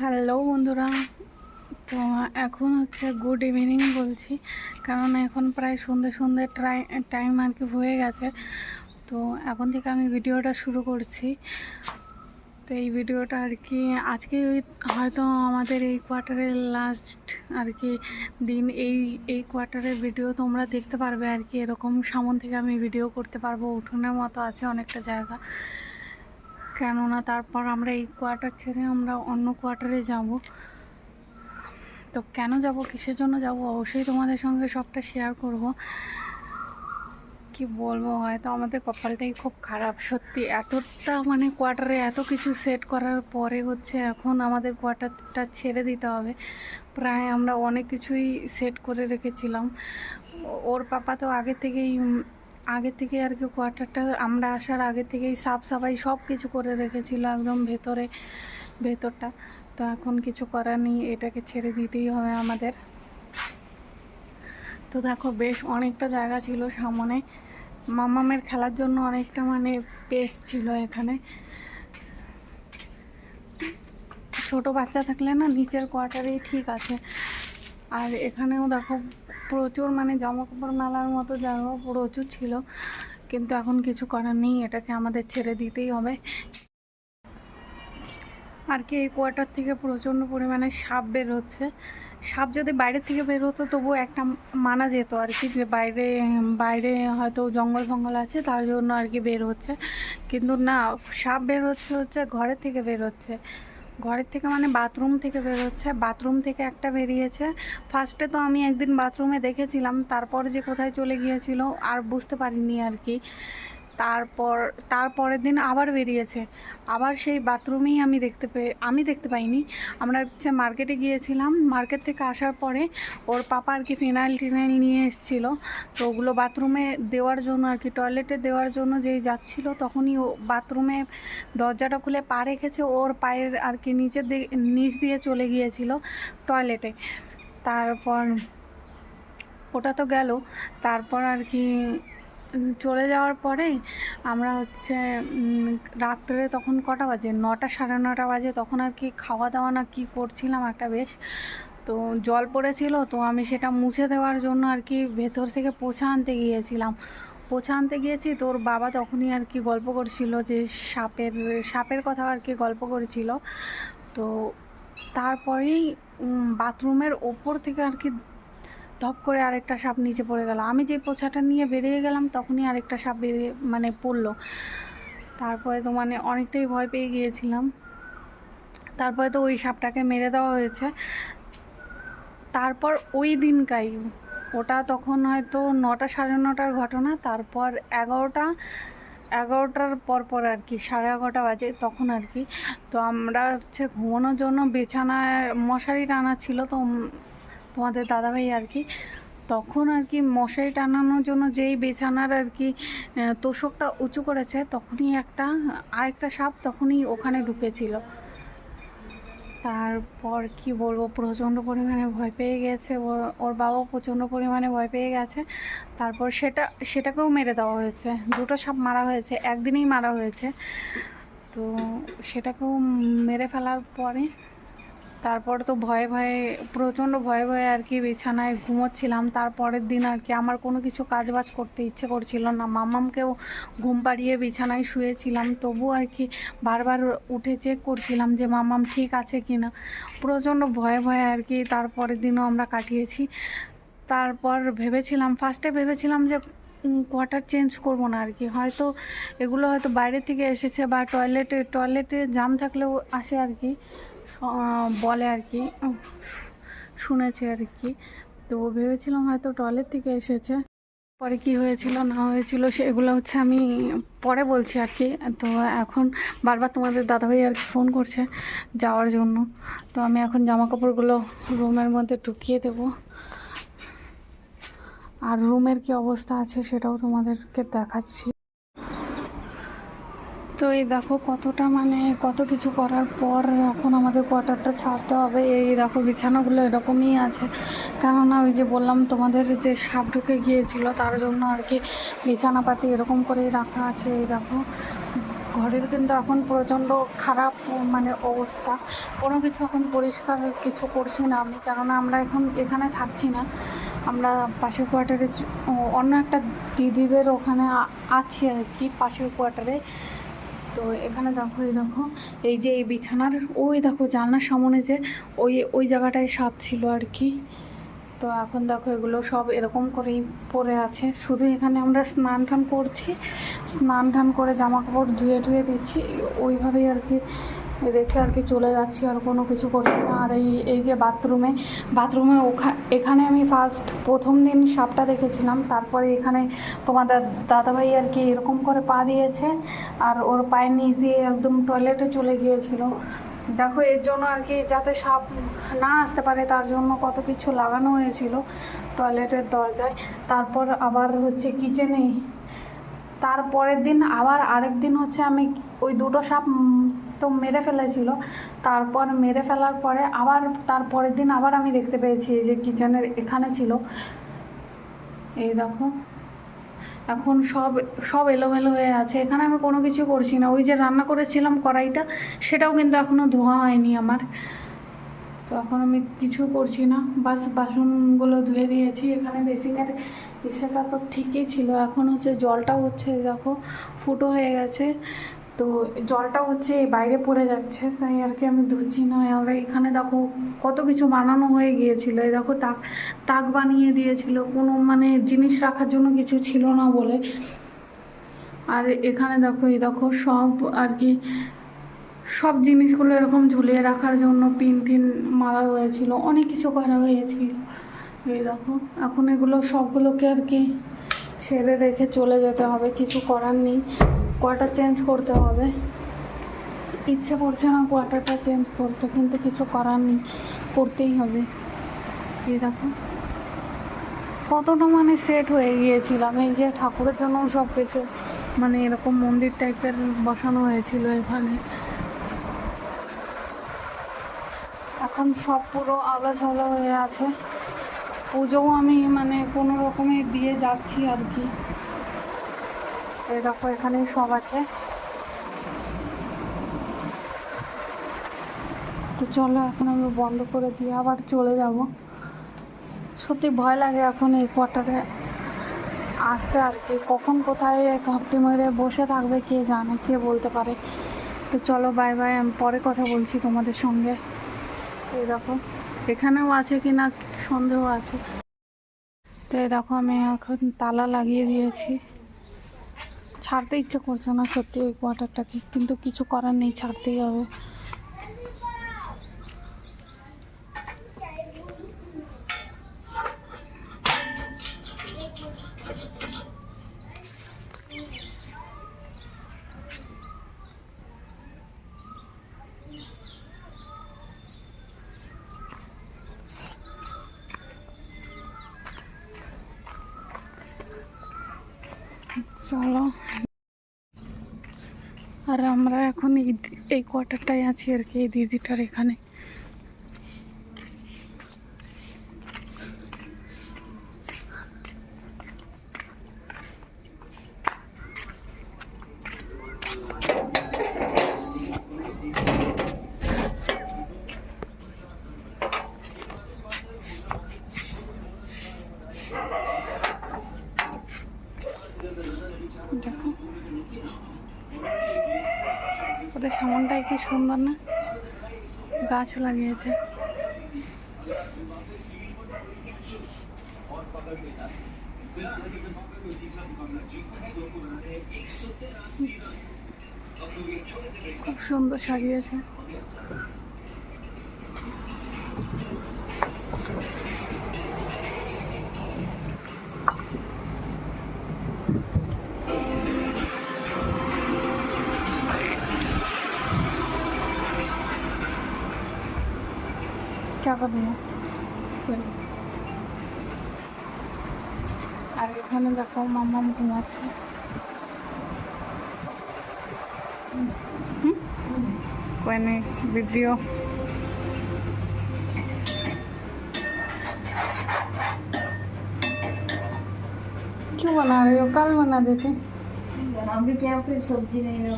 Hello বন্ধুরা। তো এখন হচ্ছে গুড ইভিনিং বলছি, কারণ এখন প্রায় সন্ধ্যে সন্ধে ট্রাই টাইম আর কি হয়ে গেছে। তো এখন থেকে আমি ভিডিওটা শুরু করছি। তো এই ভিডিওটা আর কি, আজকে হয়তো আমাদের এই কোয়ার্টারের লাস্ট আর কি দিন, এই এই কোয়ার্টারের ভিডিও তোমরা দেখতে পারবে আর কি। এরকম সামন থেকে আমি ভিডিও করতে পারব, উঠোনের মতো আছে অনেকটা জায়গা। কেননা তারপর আমরা এই কোয়ার্টার ছেড়ে আমরা অন্য কোয়ার্টারে যাব। তো কেন যাব, কিসের জন্য যাব, অবশ্যই তোমাদের সঙ্গে সবটা শেয়ার করব। কি বলব হয়তো আমাদের কপালটাই খুব খারাপ, সত্যি। এতটা মানে কোয়ার্টারে এত কিছু সেট করার পরে হচ্ছে এখন আমাদের কোয়ার্টারটা ছেড়ে দিতে হবে। প্রায় আমরা অনেক কিছুই সেট করে রেখেছিলাম। ওর পাপা তো আগে থেকেই আগে থেকে আর কি কোয়ার্টারটা আমরা আসার আগে থেকেই সাফ সাফাই সব কিছু করে রেখেছিল একদম ভেতরে, ভেতরটা। তো এখন কিছু করার নেই, এটাকে ছেড়ে দিতেই হবে আমাদের। তো দেখো, বেশ অনেকটা জায়গা ছিল সামনে। মামামের খেলার জন্য অনেকটা মানে পেস ছিল এখানে। ছোট বাচ্চা থাকলে না নিচের কোয়ার্টারেই ঠিক আছে। আর এখানেও দেখো প্রচুর মানে জামা কাপড় মেলার মতো জায়গা প্রচুর ছিল, কিন্তু এখন কিছু করার নেই, এটাকে আমাদের ছেড়ে দিতেই হবে। আর কি, এই কোয়ার্টার থেকে প্রচণ্ড পরিমাণে সাপ বের হচ্ছে সাপ যদি বাইরে থেকে বের হতো, তবুও একটা মানা যেত আর কি, যে বাইরে বাইরে হয়তো জঙ্গল ফঙ্গল আছে, তার জন্য আর কি বের হচ্ছে। কিন্তু না, সাপ বের হচ্ছে হচ্ছে ঘরের থেকে বের হচ্ছে। ঘরের থেকে মানে বাথরুম থেকে বেরোচ্ছে, বাথরুম থেকে একটা বেরিয়েছে। ফার্স্টে তো আমি একদিন বাথরুমে দেখেছিলাম, তারপর যে কোথায় চলে গিয়েছিল আর বুঝতে পারিনি আর কি। তারপর, তারপরের দিন আবার বেরিয়েছে। আবার সেই বাথরুমেই আমি দেখতে পেয়ে আমি দেখতে পাইনি। আমরা হচ্ছে মার্কেটে গিয়েছিলাম। মার্কেট থেকে আসার পরে ওর পাপা আর কি ফিনাইল টিনাইল নিয়ে এসেছিল। তো ওগুলো বাথরুমে দেওয়ার জন্য আর কি, টয়লেটে দেওয়ার জন্য যেই যাচ্ছিল, তখনই ও বাথরুমে দরজাটা খুলে পা রেখেছে। ওর পায়ের আর কি নিচের দিকে, নিচ দিয়ে চলে গিয়েছিল টয়লেটে। তারপর ওটা তো গেল। তারপর আর কি চলে যাওয়ার পরেই আমরা হচ্ছে রাত্রে তখন কটা বাজে? নটা সাড়ে নটা বাজে, তখন আর কি খাওয়া দাওয়া না কি করছিলাম একটা বেশ। তো জল পড়েছিল, তো আমি সেটা মুছে দেওয়ার জন্য আর কি ভেতর থেকে পোছা আনতে গিয়েছিলাম। পোছা আনতে গিয়েছি, তোর বাবা তখনই আর কি গল্প করছিল যে সাপের সাপের কথা আর কি গল্প করেছিল। তো তারপরেই বাথরুমের ওপর থেকে আর কি ধপ করে আরেকটা সাপ নিচে পড়ে গেল। আমি যে পোছাটা নিয়ে বেরিয়ে গেলাম, তখনই আরেকটা সাপ বেরিয়ে মানে পড়ল। তারপরে তো মানে অনেকটাই ভয় পেয়ে গিয়েছিলাম। তারপরে তো ওই সাপটাকে মেরে দেওয়া হয়েছে। তারপর ওই দিনকাই, ওটা তখন হয়তো নটা সাড়ে নটার ঘটনা, তারপর এগারোটা, এগারোটার পর পর আর কি, সাড়ে এগারোটা বাজে তখন আর কি। তো আমরা হচ্ছে ঘুমানোর জন্য বিছানায়, মশারি টানা ছিল, তো তোমাদের দাদাভাই আর কি, তখন আর কি মশারি টানানোর জন্য যেই বিছানার আর কি তোষকটা উঁচু করেছে, তখনই একটা, আরেকটা সাপ তখনই ওখানে ঢুকেছিল। তারপর কি বলব, প্রচণ্ড পরিমাণে ভয় পেয়ে গেছে ওর বাবাও প্রচণ্ড পরিমাণে ভয় পেয়ে গেছে। তারপর সেটা, সেটাকেও মেরে দেওয়া হয়েছে, দুটো সাপ মারা হয়েছে, একদিনেই মারা হয়েছে। তো সেটাকেও মেরে ফেলার পরে তারপর তো ভয়ে ভয়ে, প্রচণ্ড ভয়ে ভয়ে আর কি বিছানায় ঘুমোচ্ছিলাম। তারপরের দিন আর কি আমার কোনো কিছু কাজবাজ করতে ইচ্ছে করছিল না। মামামকেও ঘুম পাড়িয়ে বিছানায় শুয়েছিলাম। তবু আর কি বারবার উঠে চেক করছিলাম যে, মামাম ঠিক আছে কি না? প্রচণ্ড ভয়ে ভয়ে আর কি তারপরের দিনও আমরা কাটিয়েছি। তারপর ভেবেছিলাম ফার্স্টে ভেবেছিলাম যে কোয়ার্টার চেঞ্জ করব না আর কি। হয়তো এগুলো হয়তো বাইরে থেকে এসেছে বা টয়লেটে টয়লেটে জাম থাকলেও আসে আর কি। বলে আর কি। শুনেছে আর কি। তো ভেবেছিলাম হয়তো টয়লেট থেকে এসেছে। পরে কি হয়েছিল, না হয়েছিল, সেগুলো হচ্ছে আমি পরে বলছি আর কি। তো এখন বারবার তোমাদের দাদাভাই আর কি ফোন করছে যাওয়ার জন্য। তো আমি এখন জামা কাপড়গুলো রুমের মধ্যে ঢুকিয়ে দেবো। আর রুমের কি অবস্থা আছে সেটাও তোমাদেরকে দেখাচ্ছি। তো এই দেখো কতটা মানে কত কিছু করার পর এখন আমাদের কোয়ার্টারটা ছাড়তে হবে। এই দেখো বিছানাগুলো এরকমই আছে। কেননা ওই যে বললাম তোমাদের যে সাপ ঢুকে গিয়েছিল, তার জন্য আর কি বিছানাপাতি এরকম করেই রাখা আছে। এই দেখো, ঘরের কিন্তু এখন প্রচণ্ড খারাপ মানে অবস্থা। কোনো কিছু এখন পরিষ্কার কিছু করছি না আমি, কেননা আমরা এখন এখানে থাকছি না। আমরা পাশের কোয়ার্টারে অন্য একটা দিদিদের ওখানে আছি আর কি পাশের কোয়ার্টারে। তো এখানে দেখো, এই দেখো, এই যে এই বিছানার, ওই দেখো জানলার সামনে যে ওই ওই জায়গাটায় সাপ ছিল আর কি। তো এখন দেখো এগুলো সব এরকম করেই পরে আছে। শুধু এখানে আমরা স্নান টান করছি, স্নান টান করে জামা কাপড় ধুয়ে ধুয়ে দিচ্ছি, ওইভাবেই আর কি রেখে আর কি চলে যাচ্ছি, আর কোনো কিছু করছি না। আর এই এই যে বাথরুমে বাথরুমে ওখা, এখানে আমি ফার্স্ট প্রথম দিন সাপটা দেখেছিলাম, তারপরে এখানে তোমাদের দাদাভাই আর কি এরকম করে পা দিয়েছে, আর ওর পায়ের নিচ দিয়ে একদম টয়লেটে চলে গিয়েছিল। দেখো, এর জন্য আর কি যাতে সাপ না আসতে পারে, তার জন্য কত কিছু লাগানো হয়েছিল টয়লেটের দরজায়। তারপর আবার হচ্ছে কিচেনে তারপরের দিন আবার আরেক দিন হচ্ছে আমি ওই দুটো সাপ তো মেরে ফেলেছিল। তারপর মেরে ফেলার পরে আবার তারপরের দিন আবার আমি দেখতে পেয়েছি যে কিচেনের এখানে ছিল। এই দেখো, এখন সব সব এলোমেলো হয়ে আছে। এখানে আমি কোনো কিছু করছি না। ওই যে রান্না করেছিলাম কড়াইটা, সেটাও কিন্তু এখনও ধোয়া হয়নি আমার। তো এখন আমি কিছু করছি না। বাস বাসনগুলো ধুয়ে দিয়েছি। এখানে বেসিনের সেটা তো ঠিকই ছিল। এখন হচ্ছে জলটাও হচ্ছে, দেখো, ফুটো হয়ে গেছে। তো জলটা হচ্ছে বাইরে পড়ে যাচ্ছে, তাই আর কি আমি ধুচ্ছি না। আমরা এখানে দেখো কত কিছু বানানো হয়ে গিয়েছিল। এই দেখো তাক তাক বানিয়ে দিয়েছিল। কোনো মানে জিনিস রাখার জন্য কিছু ছিল না বলে। আর এখানে দেখো, এই দেখো সব আর কি, সব জিনিসগুলো এরকম ঝুলিয়ে রাখার জন্য পিন টিন মারা হয়েছিল। অনেক কিছু করা হয়েছিল এই দেখো, এখন এগুলো সবগুলোকে আর কি ছেড়ে রেখে চলে যেতে হবে। কিছু করার নেই। কোয়ার্টার চেঞ্জ করতে হবে। ইচ্ছে করছে না কোয়ার্টারটা চেঞ্জ করতে, কিন্তু কিছু করার নেই, করতেই হবে। এই দেখো। কতটা মানে সেট হয়ে গিয়েছিলাম। এই যে ঠাকুরের জন্য সব কিছু মানে এরকম মন্দির টাইপের বসানো হয়েছিল এখানে। এখন সব পুরো আলো ঝালো হয়ে আছে। পুজোও আমি মানে কোনো রকমে দিয়ে যাচ্ছি আর কি। এই দেখো এখানে সব আছে। তো চলো, এখন আমি বন্ধ করে দিয়ে আবার চলে যাব। সত্যি ভয় লাগে এখন এই কোয়ার্টারে আসতে আর কি। কখন কোথায় ঘাপটি মেরে বসে থাকবে কে জানে, কে বলতে পারে। তো চলো বাই বাই আমি পরে কথা বলছি তোমাদের সঙ্গে। এই দেখো, এখানেও আছে কি না সন্দেহ আছে। তো এই দেখো, আমি এখন তালা লাগিয়ে দিয়েছি। ছাড়তে ইচ্ছা করছে না সত্যি ওই কোয়ার্টারটাকে কিন্তু কিছু করার নেই ছাড়তেই হবে। চলো। আর আমরা এখন এই এই কোয়ার্টারটায় আছি আর কি এই দিদিটার এখানে দেখো ওদের সামনটাই কি সুন্দর না? গাছ লাগিয়েছে। খুব সুন্দর সাজিয়েছে। क्या कर रही हो আর এখানে দেখো মাম্মাম ঘুমাচ্ছে कोई नहीं वीडियो क्यों बना रही हो कल बना देते अभी क्या फिर सब्जी नहीं है